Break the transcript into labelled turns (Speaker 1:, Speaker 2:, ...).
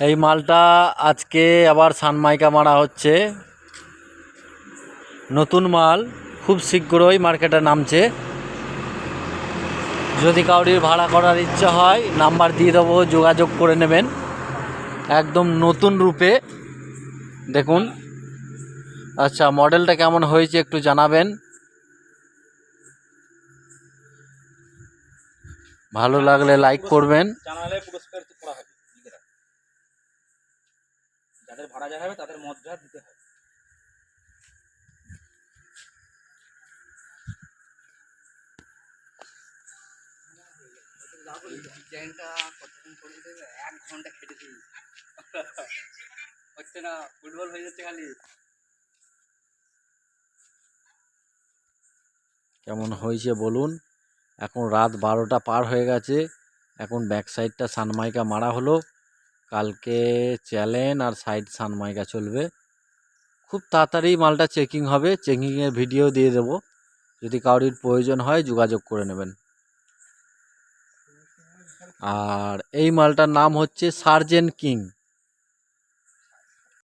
Speaker 1: এই মালটা আজকে আবার সানমাইকা মারা হচ্ছে। নতুন মাল, খুব শীঘ্রই মার্কেটে নামছে। যদি কাউরির ভাড়া করার ইচ্ছা হয়, নাম্বার দিয়ে দেবো, যোগাযোগ করে নেবেন। একদম নতুন রূপে। দেখুন। আচ্ছা মডেলটা কেমন হয়েছে একটু জানাবেন। ভালো লাগলে লাইক করবেন।
Speaker 2: জানালে পুরস্কার করা হবে যাদের ভাড়া জায়গা হবে তাদের মত দিতে হবে।
Speaker 3: ডিজাইনটা কতক্ষণ করে দেবে? এক ঘণ্টা হচ্ছে না ফুটবল হয়ে যাচ্ছে খালি।
Speaker 1: কেমন হয়েছে বলুন। এখন রাত বারোটা পার হয়ে গেছে। এখন ব্যাক সাইডটা সানমাইকা মারা হলো। কালকে চ্যালেন আর সাইড সানমাইকা চলবে। খুব তাড়াতাড়ি মালটা চেকিং হবে। চেকিংয়ের ভিডিও দিয়ে দেবো। যদি কারোর প্রয়োজন হয় যোগাযোগ করে নেবেন। আর এই মালটার নাম হচ্ছে সার্জেন্ট কিং।